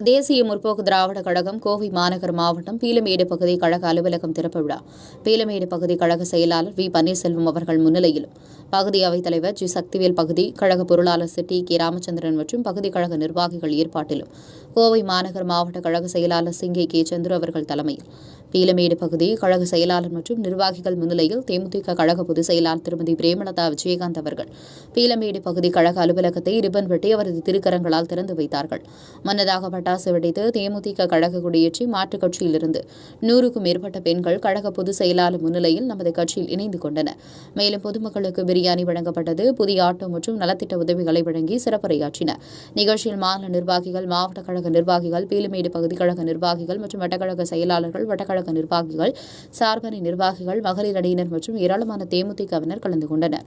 தேசிய முற்போக்கு திராவிட கழகம் கோவை மாநகர் மாவட்டம் பீலமேடு பகுதி கழக அலுவலகம் திறப்பு விழா. பீலமேடு பகுதி கழக செயலாளர் வி. பன்னீர்செல்வம் அவர்கள் முன்னிலையிலும் பகுதி அவைத்தலைவர் ஜி. சக்திவேல் பகுதி கழக பொருளாளர் சி. டி. கே. ராமச்சந்திரன் மற்றும் பகுதி கழக நிர்வாகிகள் ஏற்பாட்டிலும் கோவை மாநகர் மாவட்ட கழக செயலாளர் சிங்கை கே. சந்துரு அவர்கள் தலைமையில் பீலமேடு பகுதி கழக செயலாளர் மற்றும் நிர்வாகிகள் முன்னிலையில் தேமுதிக கழக பொதுச் செயலாளர் திருமதி பிரேமலதா விஜயகாந்த் அவர்கள் பீலமேடு பகுதி கழக அலுவலகத்தை ரிப்பன் வெட்டி அவரது திருக்கரங்களால் திறந்து வைத்தார்கள். முன்னதாக பட்டாசு வெடித்து தேமுதிக கழக கொடியேற்றி மாற்றுக் கட்சியிலிருந்து நூறுக்கும் மேற்பட்ட பெண்கள் கழக பொதுச் செயலாளர் முன்னிலையில் நமது கட்சியில் இணைந்து கொண்டனர். மேலும் பொதுமக்களுக்கு பிரியாணி வழங்கப்பட்டது புதிய ஆட்டோ மற்றும் நலத்திட்ட உதவிகளை வழங்கி சிறப்புரையாற்றினர். நிகழ்ச்சியில் மாநில நிர்வாகிகள் மாவட்ட கழக நிர்வாகிகள் பீலுமேடு பகுதி கழக நிர்வாகிகள் மற்றும் வட்டக்கழக செயலாளர்கள் வட்டக்கழக நிர்வாகிகள் சார்பணி நிர்வாகிகள் மகளிர் அணியினர் மற்றும் ஏராளமான தேமுதிகவினர் கலந்து கொண்டனர்.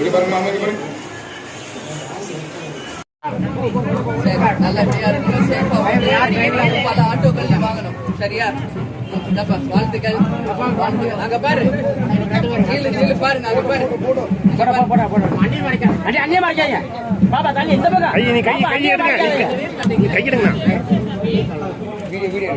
இது பாருங்க. மாமா இது பாருங்க சரியா? வாழ்த்துக்கள். அங்க பாரு. கீழே கீழே பாருங்க அங்க பாரு. அங்க பாரு. கை நீ கை கை எடுங்க. கை எடுங்க. Video, video.